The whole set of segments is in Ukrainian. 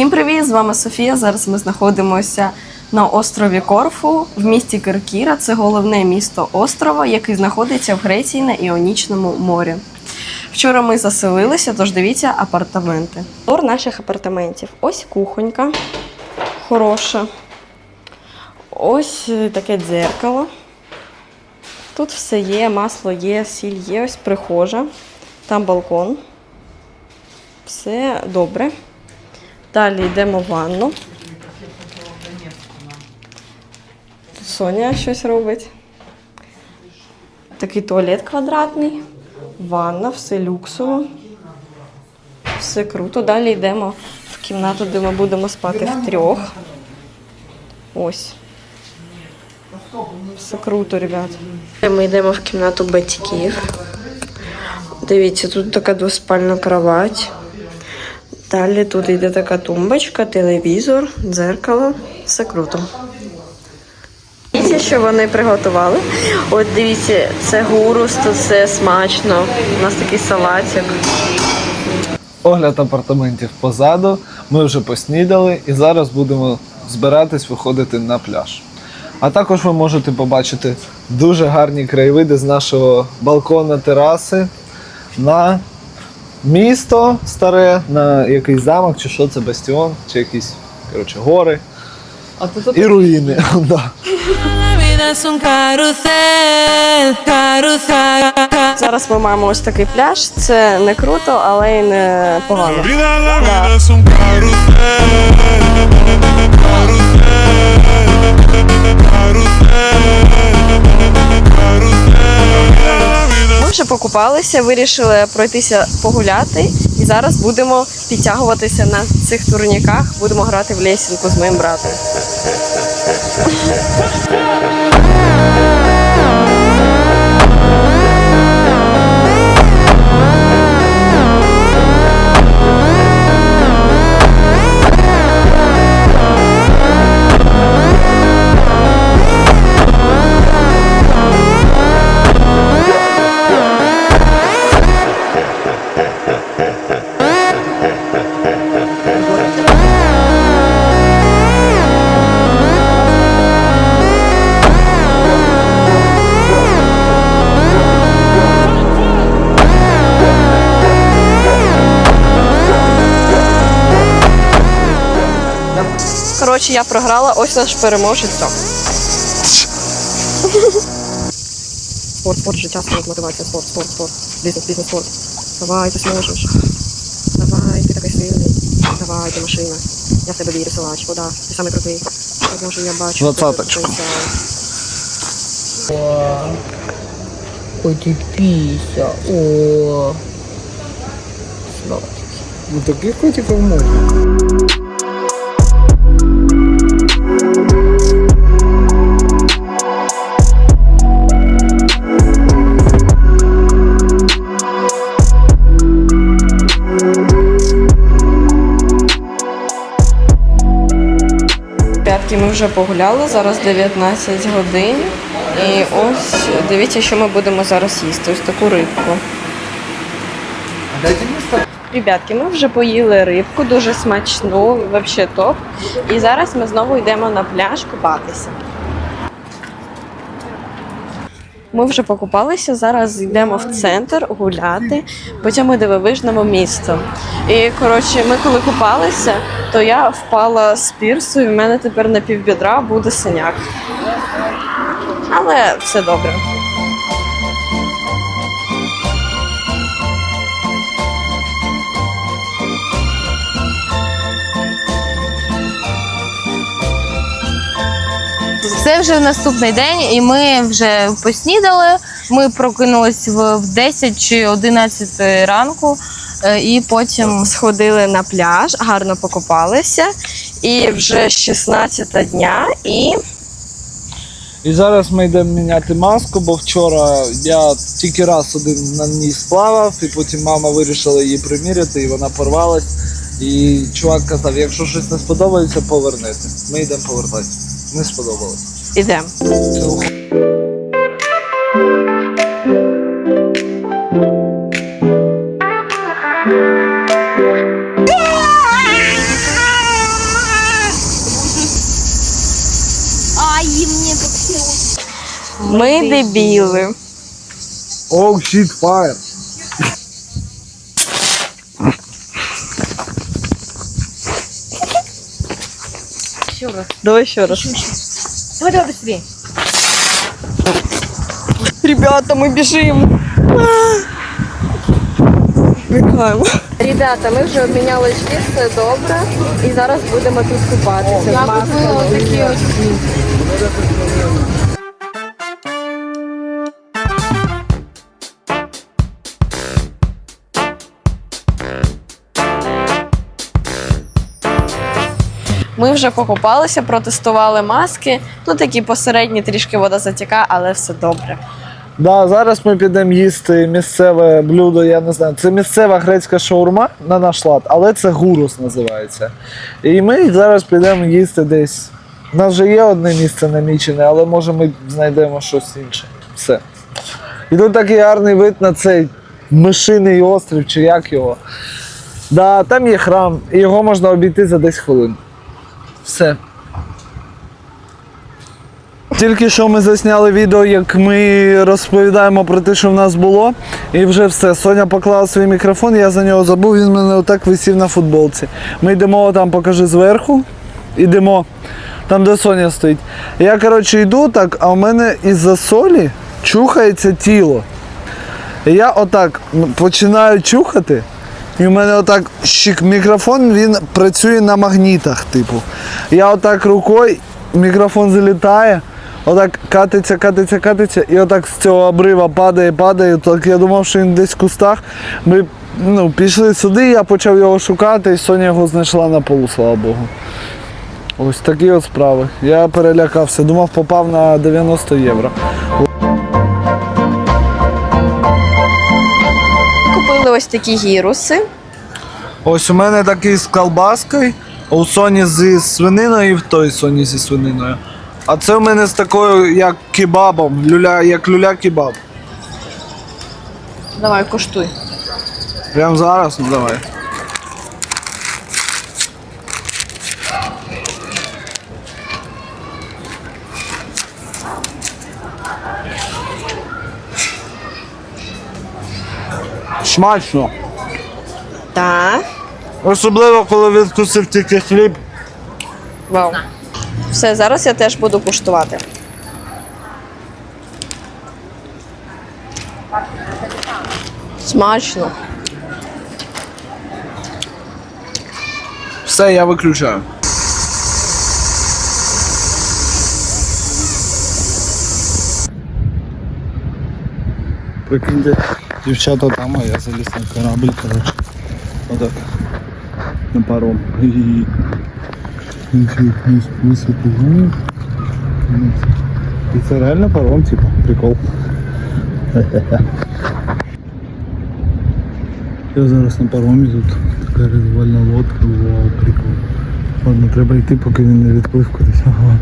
Всім привіт! З вами Софія. Зараз ми знаходимося на острові Корфу в місті Киркіра. Це головне місто острова, який знаходиться в Греції на Іонічному морі. Вчора ми заселилися, тож дивіться апартаменти. Тур наших апартаментів. Ось кухонька хороша. Ось е, таке дзеркало. Тут все є, масло є, сіль є, ось прихожа, там балкон. Все добре. Далі йдемо в ванну. Соня щось робить. Такий туалет квадратний, ванна, все люксово. Все круто. Далі йдемо в кімнату, де ми будемо спати втрьох. Ось. Все круто, ребят. Ми йдемо в кімнату батьків. Дивіться, тут така двоспальна кровать. Далі тут йде така тумбочка, телевізор, дзеркало. Все круто. Дивіться, що вони приготували. От дивіться, це гурус, тут все смачно. У нас такий салатик. Огляд апартаментів позаду. Ми вже поснідали і зараз будемо збиратись виходити на пляж. А також ви можете побачити дуже гарні краєвиди з нашого балкона тераси на місто старе, на якийсь замок, чи що це бастіон, чи якісь коротше, гори А тут і руїни. Да. Зараз ми маємо ось такий пляж. Це не круто, але й не погано. Вже покупалися, вирішили пройтися погуляти, і зараз будемо підтягуватися на цих турніках. Будемо грати в лесінку з моїм братом. Коротше, я програла, ось наш переможець. Все. Спорт, спорт, життя, спорт, мотивація, спорт, спорт, спорт, бізнес, бізнес, спорт. Давай, ти зможеш. Давай, ти такий сильний. Давай, ти машина. Я в тебе вірю, силач, вода, ти самий крутий. Я бачу. в тебе Двадцяточку. потенціал. Котик пися. О. Ну таких котиків можна. Вже погуляли, зараз 19 годин. І ось дивіться, що ми будемо зараз їсти. Ось таку рибку. Ребятки, ми вже поїли рибку, дуже смачну, взагалі топ. І зараз ми знову йдемо на пляж купатися. Ми вже покупалися, зараз йдемо в центр гуляти потім дивовижному місто. І коротше, ми коли купалися, то я впала з пірсу, і в мене тепер на півбідра буде синяк. Але все добре. Це вже наступний день, і ми вже поснідали. Ми прокинулись в в 10 чи 11 ранку, е, і потім Сходили на пляж, гарно покупалися. І вже 16 дня, і І зараз ми йдемо міняти маску, бо вчора я тільки раз один на ній сплавав, і потім мама вирішила її приміряти, і вона порвалась. І чувак казав, якщо щось не сподобається, повернете. Ми йдемо повертати. Не сподобалось. Ідемо. Мы дебіли. Oh shit fire. Еще раз. Давай еще раз. Еще, еще. Давай, давай, быстрее. Ребята, ми біжимо. Бігаємо. Ребята, ми вже обміняли шкіл, все добре. І зараз будемо тут купатися. Я купила такі ось. Ми вже покупалися, протестували маски. Ну такі посередні, трішки вода затікає, але все добре. Да, зараз ми підемо їсти місцеве блюдо, я не знаю. Це місцева грецька шаурма на наш лад, але це гурус називається. І ми зараз підемо їсти десь. У нас вже є одне місце намічене, але може ми знайдемо щось інше. Все. І тут такий гарний вид на цей мишиний острів, чи як його. Да, там є храм, і його можна обійти за 10 хвилин. Все. Тільки що ми засняли відео, як ми розповідаємо про те, що в нас було. І вже все. Соня поклала свій мікрофон, я за нього забув, він в мене отак висів на футболці. Ми йдемо там, покажи зверху. Ідемо. Там, де Соня стоїть. Я, коротше, йду так, а у мене із-за солі чухається тіло. Я отак починаю чухати. І в мене отак щик, мікрофон він працює на магнітах, типу. Я отак рукою, мікрофон залітає, отак катиться, катиться, катиться, і отак з цього обрива падає, падає. Так я думав, що він десь в кустах. Ми ну, пішли сюди, я почав його шукати, і Соня його знайшла на полу, слава Богу. Ось такі от справи. Я перелякався, думав, попав на 90 євро. Ось такі гіруси. Ось у мене такий з колбаскою, а у Соні зі свининою і в той Соні зі свининою. А це у мене з такою, як кебабом, люля, як люля-кебаб. Давай, куштуй. Прямо зараз, ну давай. Смачно. Так. Особливо, коли відкусив тільки хліб. Вау. Все, зараз я теж буду куштувати. Смачно. Все, я виключаю. Прикиньте, дівчата там, а я заліз на корабль, коротше. Отак. На паром. І це реально паром, типу, прикол. Я зараз на паромі тут така рятувальна лодка, вау, прикол. Ладно, треба йти, поки він не відплив кудись. Ага.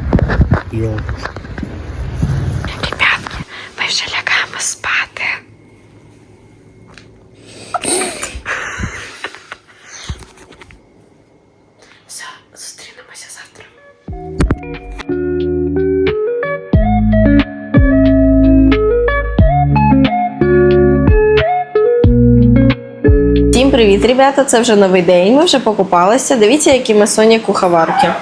Привіт, ребята! Це вже новий день. Ми вже покупалися. Дивіться, які ми соні куховарки.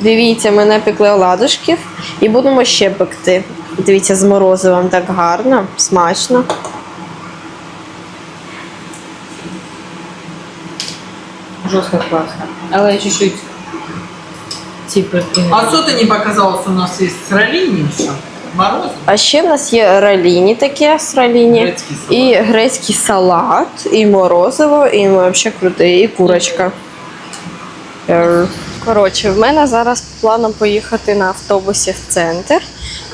Дивіться, ми напекли оладушків і будемо ще пекти. Дивіться, з морозивом так гарно, смачно. Жестко классно. Але чуть-чуть типа. А что ты не показалось, у нас есть ралини еще? Мороз? А ще в нас є раліні таке з раліні, і грецький салат, і морозиво, і ну, взагалі круте, і курочка. Коротше, в мене зараз планом поїхати на автобусі в центр.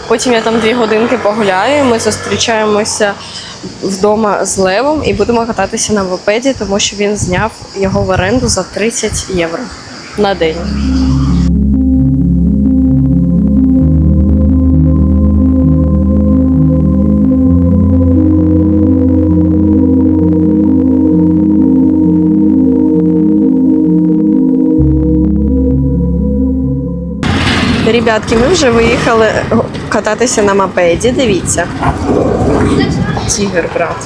Потім я там дві годинки погуляю. Ми зустрічаємося вдома з Левом і будемо кататися на велосипеді, тому що він зняв його в оренду за 30 євро на день. Ребятки, ми вже виїхали кататися на мопеді. Дивіться. Тігр, брат.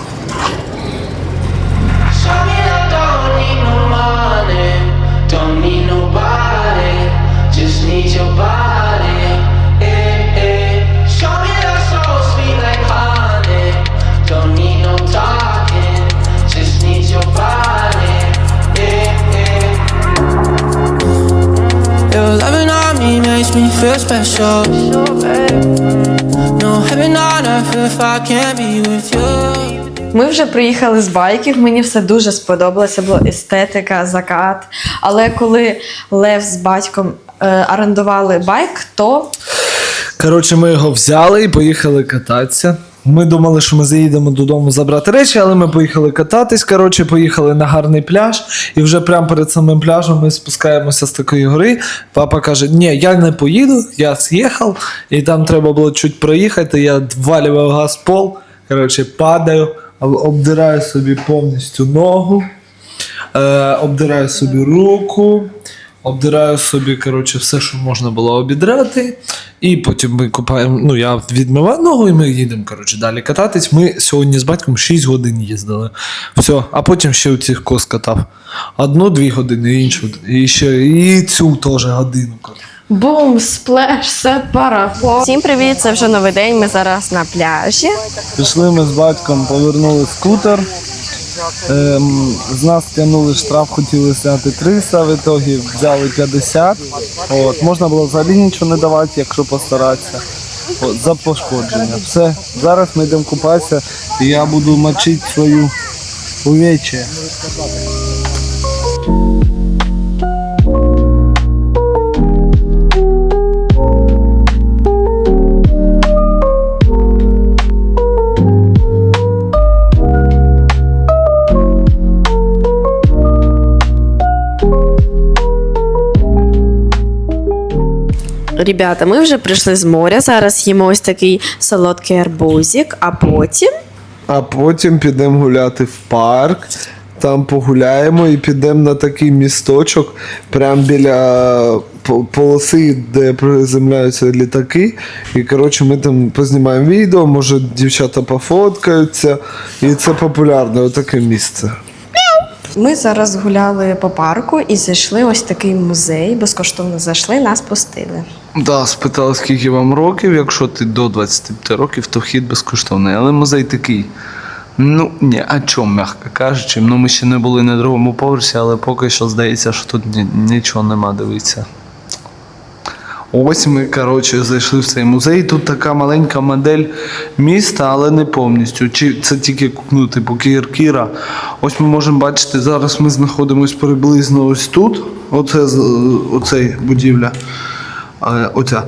Me feel special. No heaven on earth if I can't be with you. Ми вже приїхали з байків. Мені все дуже сподобалося. Була естетика, закат. Але коли Лев з батьком е, орендували байк, то Коротше, ми його взяли і поїхали кататися. Ми думали, що ми заїдемо додому забрати речі, але ми поїхали кататись. Коротше, поїхали на гарний пляж, і вже прямо перед самим пляжем ми спускаємося з такої гори. Папа каже: Ні, я не поїду, я з'їхав, і там треба було чуть проїхати. Я ввалював газ пол. Коротше, падаю, обдираю собі повністю ногу, е, обдираю собі руку. Обдираю собі, коротше, все, що можна було обідрати. І потім ми купаємо. Ну, я відмиваю ногу, і ми їдемо, коротше, далі кататись. Ми сьогодні з батьком 6 годин їздили. Все, а потім ще у цих кос катав. Одну-дві години, іншу, і ще і цю теж годину. бум, сплеш, сепара. Всім привіт! Це вже новий день. Ми зараз на пляжі. Пішли ми з батьком, повернули скутер. Ем, з нас тягнули штраф, хотіли зняти 300, в ітогі взяли 50. От, можна було взагалі нічого не давати, якщо постаратися. От, за пошкодження. Все, зараз ми йдемо купатися і я буду мочити свою увече. Ребята, ми вже прийшли з моря. Зараз їмо ось такий солодкий арбузик, а потім. А потім підемо гуляти в парк. Там погуляємо і підемо на такий місточок, прямо біля полоси, де приземляються літаки. І коротше, ми там познімаємо відео, може дівчата пофоткаються. І це популярне отаке місце. Ми зараз гуляли по парку і зайшли ось такий музей. Безкоштовно зайшли, нас пустили. Да, спитали, скільки вам років. Якщо ти до 25 років, то вхід безкоштовний. Але музей такий. Ну, ні, а чому, м'яко кажучи. Ну, ми ще не були на другому поверсі, але поки що здається, що тут ні- нічого нема дивитися. Ось ми, коротше, зайшли в цей музей. Тут така маленька модель міста, але не повністю. Чи це тільки ну, типу Кіркіра. Ось ми можемо бачити, зараз ми знаходимося приблизно ось тут. Оце, оцей будівля. Оця.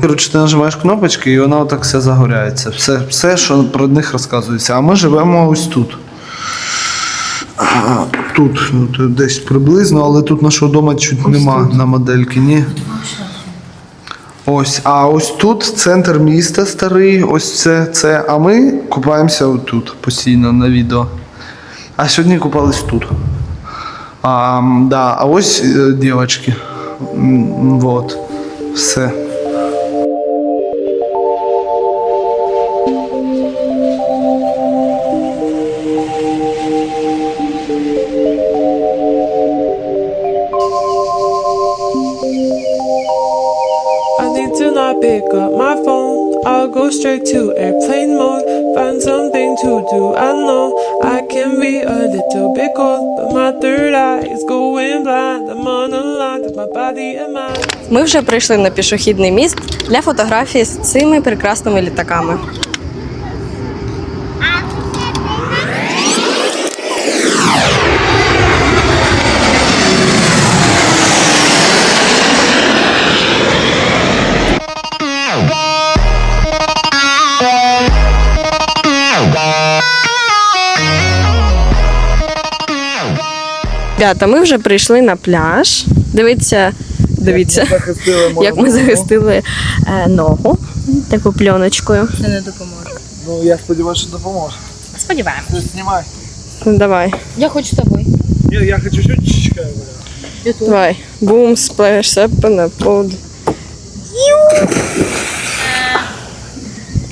Коротше, ти нажимаєш кнопочки і вона отак все загоряється. Все, все, що про них розказується. А ми живемо ось тут. Тут ну, десь приблизно, але тут нашого дому чуть нема на модельки, ні. Ось, а ось тут центр міста старий, ось це, це. А ми купаємося отут постійно на відео. А сьогодні купались тут. А, да, а ось е, дівчатки. Вот. Все. I need to not pick up my phone. I'll go straight to airplane mode. Find something To do. I know I can be a little bit cold, but my third eye is going blind. I'm on a line with my body and mind. Ми вже прийшли на пішохідний міст для фотографії з цими прекрасними літаками. Ребята, ми вже прийшли на пляж. Дивіться, дивіться, як ми захистили е, ногу таку пленочкою. Це не допоможе. Ну, я сподіваюся, що допоможе. Сподіваємось. Ти знімай. Ну, Давай, Я хочу з тобою. Ні, я хочу чуть-чуть. давай. Бум, сплеш, сепа на под.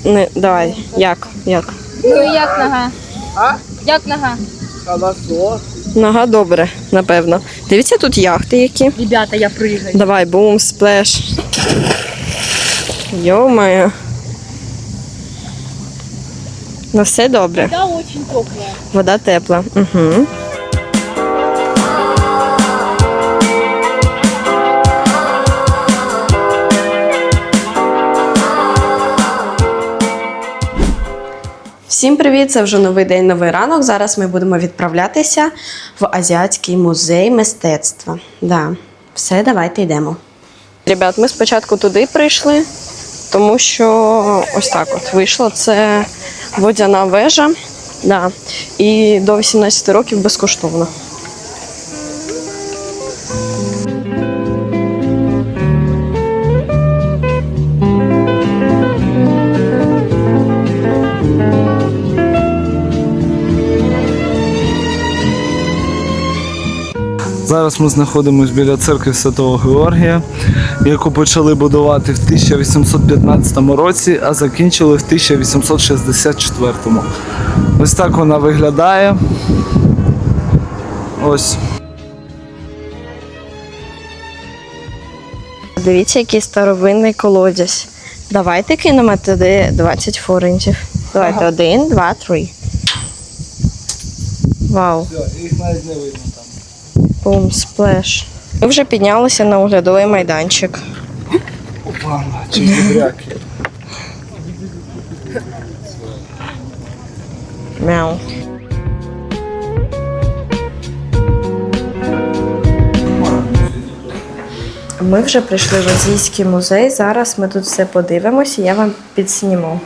Не, давай, як? Як? Ну як нога? Як нога? Нога добре, напевно. Дивіться, тут яхти які. Ребята, я пригаю. Давай, бум, сплеш. Йо-моє. Ну все добре. Вода очень тепла. Вода тепла. Угу. Всім привіт! Це вже новий день, новий ранок. Зараз ми будемо відправлятися в Азіатський музей мистецтва. Да. Все, давайте йдемо. Ребят, ми спочатку туди прийшли, тому що ось так от вийшло. Це водяна вежа. Да. І до 18 років безкоштовно. Зараз ми знаходимося біля церкви Святого Георгія, яку почали будувати в 1815 році, а закінчили в 1864. Ось так вона виглядає. Ось. Дивіться, який старовинний колодязь. Давайте кинемо туди 20 форинтів. Давайте один, два, три. Вау. Їх навіть не видно там. Бум, сплеш. Ми вже піднялися на оглядовий майданчик. Опа, чи гряки. Мяу. Ми вже прийшли в Азійський музей. Зараз ми тут все подивимося, я вам підсніму.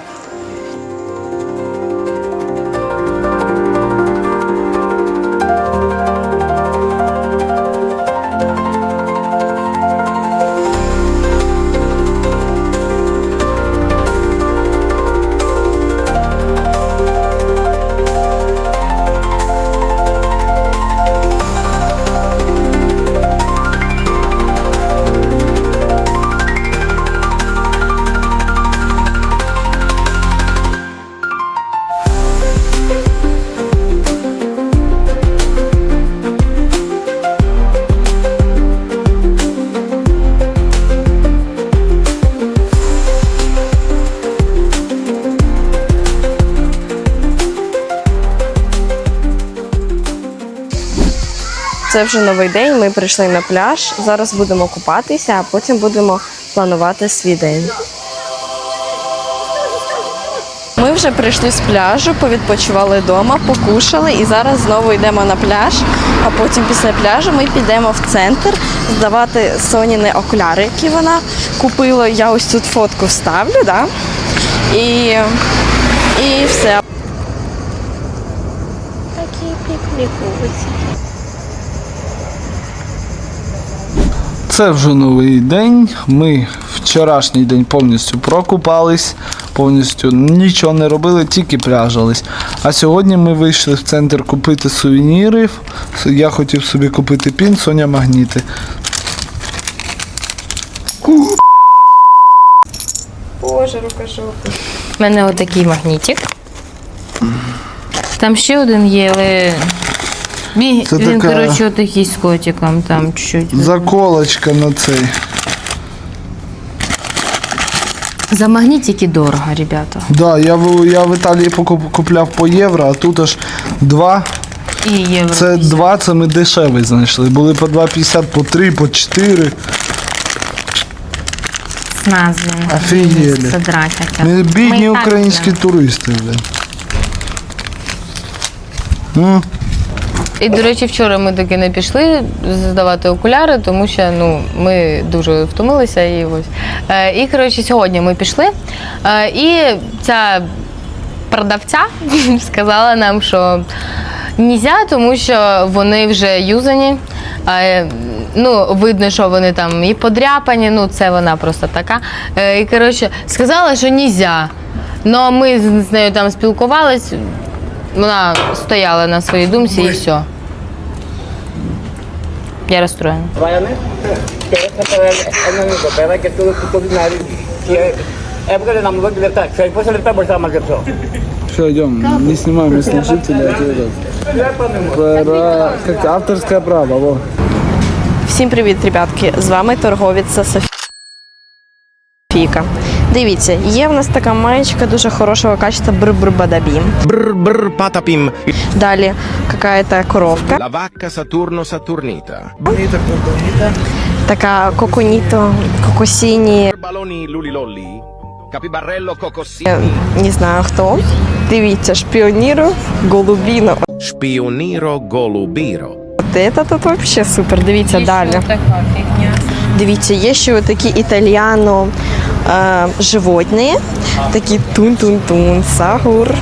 Це вже новий день. Ми прийшли на пляж. Зараз будемо купатися, а потім будемо планувати свій день. Ми вже прийшли з пляжу, повідпочивали вдома, покушали і зараз знову йдемо на пляж. А потім після пляжу ми підемо в центр здавати соніни окуляри, які вона купила. Я ось тут фотку вставлю, да? І, і все. Такі пікніковиці. Це вже новий день. Ми вчорашній день повністю прокупались, повністю нічого не робили, тільки пляжались. А сьогодні ми вийшли в центр купити сувенірів. Я хотів собі купити пін, Соня магніти. Боже, рукожопи. У мене отакий магнітик. Там ще один є, але він, Це він така- коротше, отакий з котиком, там чуть-чуть. Заколочка на цей. За магнітики дорого, ребята. Да, я в, я в Італії покуп- купляв по євро, а тут аж два. І євро. Це два, це ми дешевий знайшли. Були по 2,50, по 3, по 4. з назви. Офігели. Содрать хотят. Ми бідні українські туристи, блядь. Ну, І, до речі, вчора ми таки не пішли здавати окуляри, тому що ну, ми дуже втомилися. І, ось. Е, і коротше, сьогодні ми пішли. Е, і ця продавця сказала нам, що нельзя, тому що вони вже юзані. Е, ну, видно, що вони там і подряпані, ну це вона просто така. І коротше, сказала, що нельзя. Ну, ми з нею там спілкувались, вона стояла на своїй думці і все. Я розстроєна. Все, идем. Не снимаем местных жителей, а Пора... Как авторское право, во. Всім привіт, ребятки! З вами торговиця Софійка. Дивіться, є в нас така маєчка дуже хорошого качества бр-бр-бадабім. Brr brr patapim. Далі какая-то коровка, La vacca Saturno Saturnita. така коконіто, кокосіні, Baloni lulilolli. Capibarello cocossi. е, не знаю хто. Дивіться, шпіоніру, голубіно. Spioniro golubiro. От це тут вообще супер. Дивіться далі. Дивіться, є ще такі італіано Е, животні, такі тун-тун-тун, сагур.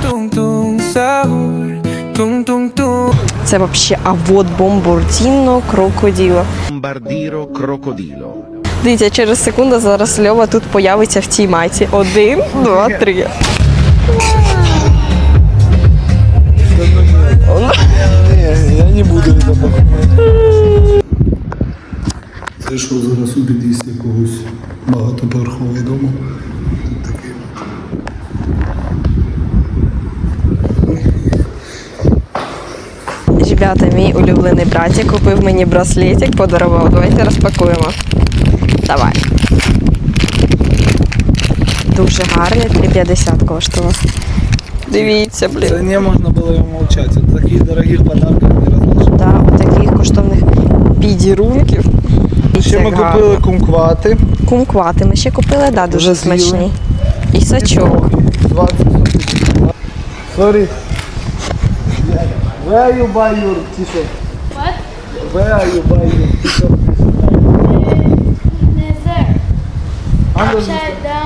Це вообще а вот бомбурдіно, крокоділо. Bombardiro crocodilo. Дивіться, через секунду зараз Льова тут появиться в цій майці. Один, два, три. Я не буду это Зайшов зараз у під'їзд якогось багатоповерхового дому. Ребята, мій улюблений братик купив мені браслетик, подарував. Давайте розпакуємо. Давай. Дуже гарний, 3,50 коштував. Дивіться, блін. Це не можна було йому мовчати. Таких дорогих подарків не розлучив. Да, таких коштовних підірунків. Ще ми гарно. купили кумквати. Кумквати ми ще купили, да, дуже Вже з'їли. смачні. І сачок. 20 Sorry. Where you buy your t-shirt? What? Where you buy your t-shirt? there. Under Upside down.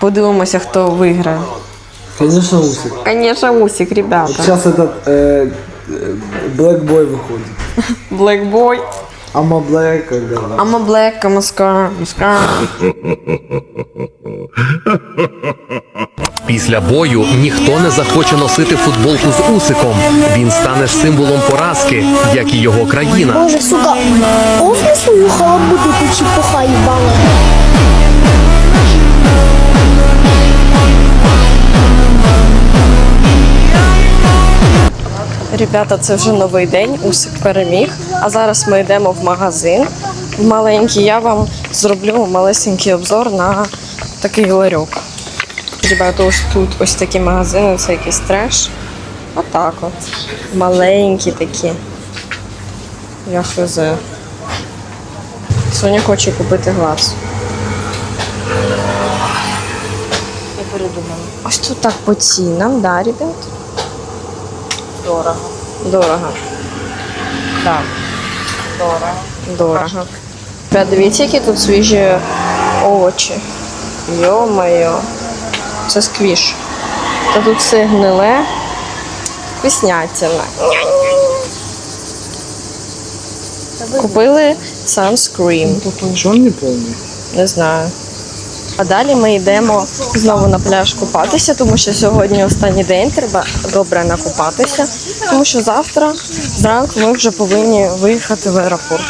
Подивимося, хто виграє. Конечно, усик. Звісно, Усик, ребята. Сейчас этот э, э, Black Boy выходит. Black Boy. Ама Black, как говорят. I'm a black, I'm a scar, I'm a scar. Після бою ніхто не захоче носити футболку з усиком. Він стане символом поразки, як і його країна. Боже, сука, овни свою халабу тут чепуха їбала. Ребята, це вже новий день, Усик переміг. А зараз ми йдемо в магазин. В маленький я вам зроблю малесенький обзор на такий ларьок. Ребята, ось тут ось такі магазини, це якийсь треш. Отак от. Маленькі такі. Я хз. Соня хоче купити глаз. Я передумала. Ось тут так по цінам, да, ребят? Дорого. Дорого. Так. Дорого. Дорого. Ребят, дивіться, які тут свіжі овочі. Йо-моє. Це сквіш. Та тут все гниле. Вкуснятина. Купили санскрім. Что он не полный? Не знаю. А далі ми йдемо знову на пляж купатися, тому що сьогодні останній день треба добре накупатися, тому що завтра зранку ми вже повинні виїхати в аеропорт.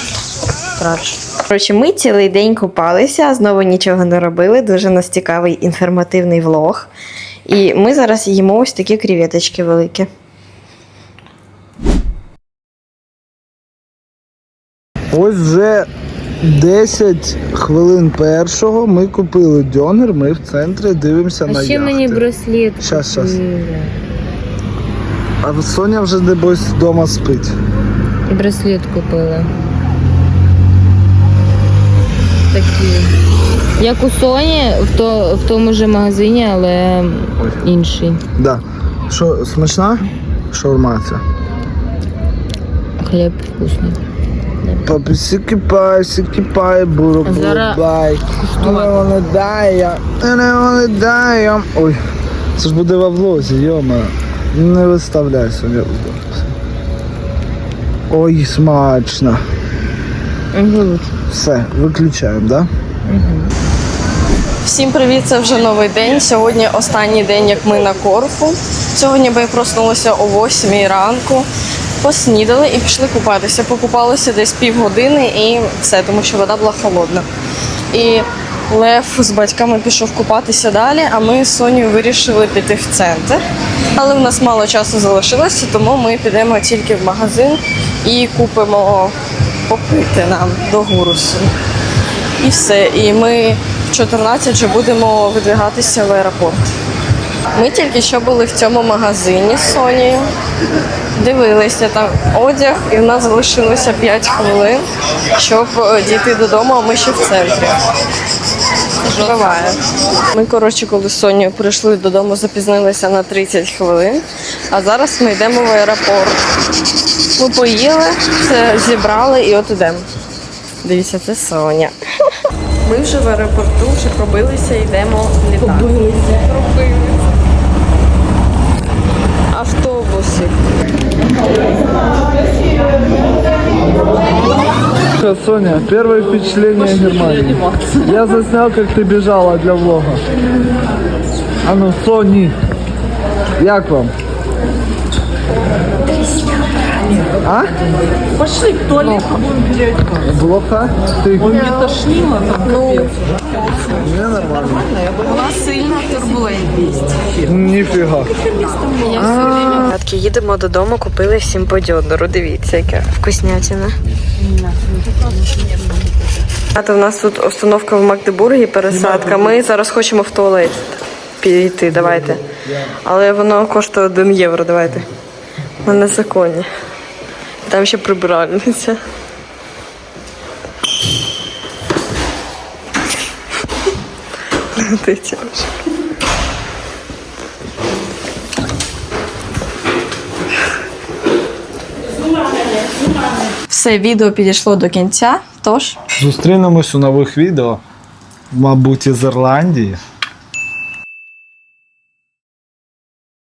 Коротше, ми цілий день купалися, знову нічого не робили. Дуже нас цікавий інформативний влог. І ми зараз їмо ось такі креветочки великі. Ось вже 10 хвилин першого ми купили дьонер, ми в центрі дивимося на яхти. браслет. Щас, щас. А Соня вже небось вдома спить. Браслет купила. Такі. Як у Соні в, то, в тому ж магазині, але інший. Да. Що, смачна? Шаурма ця. Хліб вкусний. Папі сікіпай, сікіпай, Зараз бай. Не вони дає, не вони дає. Ой, це ж буде в влозі, йома. Не виставляй Соня. в. Ой, смачно. Все, виключаємо, да? Всім привіт! Це вже новий день. Сьогодні останній день, як ми на корфу. Сьогодні ми проснулися о 8 ранку, поснідали і пішли купатися. Покупалися десь півгодини і все, тому що вода була холодна. І Лев з батьками пішов купатися далі, а ми з Сонею вирішили піти в центр. Але в нас мало часу залишилося, тому ми підемо тільки в магазин і купимо попити нам до гурусу. І все. І ми в 14 вже будемо видвигатися в аеропорт. Ми тільки що були в цьому магазині з Сонією. Дивилися там одяг, і в нас залишилося 5 хвилин, щоб е, дійти додому, а ми ще в центрі. Буває. Ми, коротше, коли з Сонією прийшли додому, запізнилися на 30 хвилин, а зараз ми йдемо в аеропорт. Ми поїли, все зібрали і от ідемо. Дивіться, це Соня. Ми вже в аеропорту, вже пробилися, йдемо в літак. Пробилися. Пробилися. Автобуси. Соня, первое впечатление Германии. Я заснял, как ты бежала для влога. А ну, Сони, як вам? А? Пошли в туалет, будем переодеваться. Плохо? Ты... Ой, мне тошнило там, капец. Мне нормально. Була сильна турбулентність. Ніфіга. Ребятки, їдемо додому, купили всім по дьодору. Дивіться, яка вкуснятина. А у нас тут установка в Магдебургі, пересадка. Ми зараз хочемо в туалет піти, давайте. Але воно коштує 1 євро, давайте. Ми на законі. Там ще прибиральниця. Ти тяжко. Все, відео підійшло до кінця, тож Зустрінемось у нових відео, мабуть, із Ірландії.